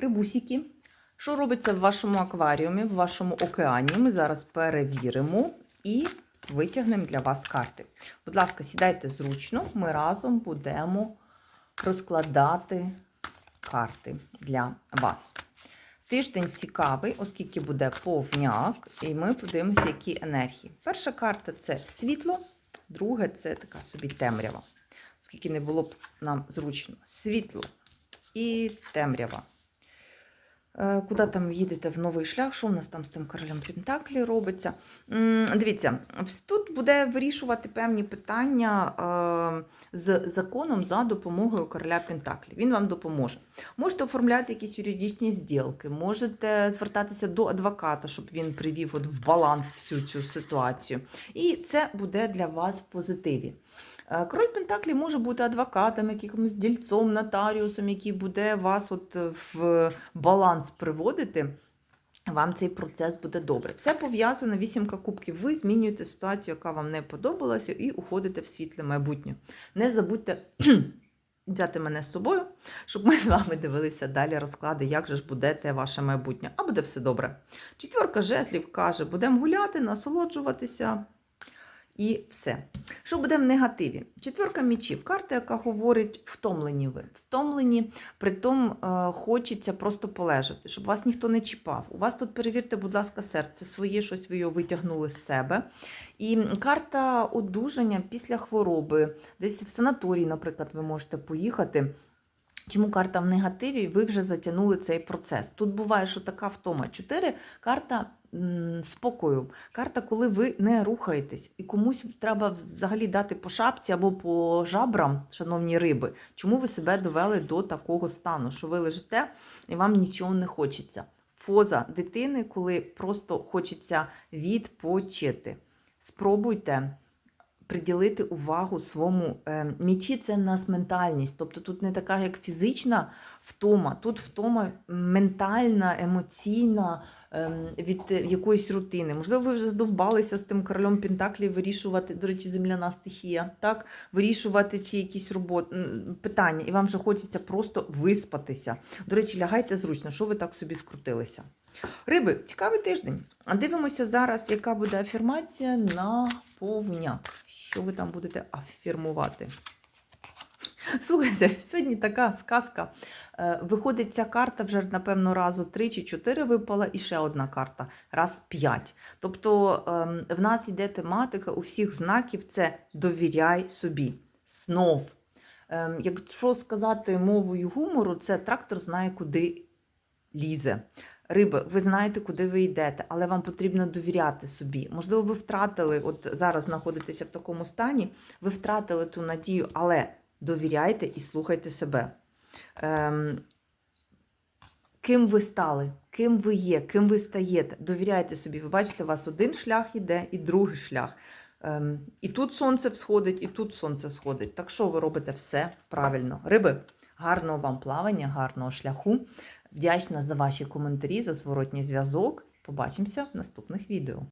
Рибусики. Що робиться в вашому акваріумі, в вашому океані? Ми зараз перевіримо і витягнемо для вас карти. Будь ласка, сідайте зручно, ми разом будемо розкладати карти для вас. Тиждень цікавий, оскільки буде повняк, і ми подивимося, які енергії. Перша карта це світло, друге це така собі темрява. Оскільки не було б нам зручно. Світло і темрява. Е, Куди там їдете в новий шлях? Що в нас там з тим королем Пентаклі робиться? Дивіться, тут буде вирішувати певні питання е, з законом за допомогою короля Пентаклі. Він вам допоможе. Можете оформляти якісь юридичні зділки, можете звертатися до адвоката, щоб він привів от в баланс всю цю ситуацію. І це буде для вас в позитиві. Е, Король Пентаклі може бути адвокатом, якимось дільцом, нотаріусом, який буде вас от е, в баланс приводити. Вам цей процес буде добре. Все пов'язано, вісімка кубків. Ви змінюєте ситуацію, яка вам не подобалася, і уходите в світле майбутнє. Не забудьте взяти мене з собою, щоб ми з вами дивилися далі розклади, як же ж буде ваше майбутнє. А буде все добре. Четверка жезлів каже: будемо гуляти, насолоджуватися. І все. Що буде в негативі? Четверка мічів. Карта, яка говорить, втомлені ви. Втомлені, притом е, хочеться просто полежати, щоб вас ніхто не чіпав. У вас тут перевірте, будь ласка, серце своє, щось ви його витягнули з себе. І карта одужання після хвороби, десь в санаторій, наприклад, ви можете поїхати. Чому карта в негативі? Ви вже затягнули цей процес. Тут буває, що така втома. Чотири карта спокою. Карта, коли ви не рухаєтесь, і комусь треба взагалі дати по шапці або по жабрам, шановні риби. Чому ви себе довели до такого стану, що ви лежите і вам нічого не хочеться? Фоза дитини, коли просто хочеться відпочити. Спробуйте приділити увагу своєму е, мічі це в нас ментальність. Тобто тут не така, як фізична втома, тут втома ментальна, емоційна ем, від е, якоїсь рутини. Можливо, ви вже здовбалися з тим королем Пентаклі вирішувати, до речі, земляна стихія, так? вирішувати ці якісь роботи, питання, і вам вже хочеться просто виспатися. До речі, лягайте зручно, що ви так собі скрутилися. Риби, цікавий тиждень. А дивимося зараз, яка буде афірмація на повняк. Що ви там будете афірмувати? Слухайте, сьогодні така сказка. Е, Виходить, ця карта вже, напевно, разу 3 чи 4 випала, і ще одна карта, раз 5. Тобто ем, в нас йде тематика у всіх знаків це довіряй собі. Знов. Ем, Якщо сказати мовою гумору, це трактор знає, куди лізе. Риби, ви знаєте, куди ви йдете, але вам потрібно довіряти собі. Можливо, ви втратили, от зараз знаходитеся в такому стані, ви втратили ту надію, але довіряйте і слухайте себе. Ем, ким ви стали, ким ви є, ким ви стаєте, довіряйте собі. Ви бачите, у вас один шлях іде і другий шлях. Ем, і тут сонце всходить, і тут сонце сходить. Так що ви робите все правильно. Риби, гарного вам плавання, гарного шляху. Вдячна за ваші коментарі, за зворотній зв'язок. Побачимося в наступних відео.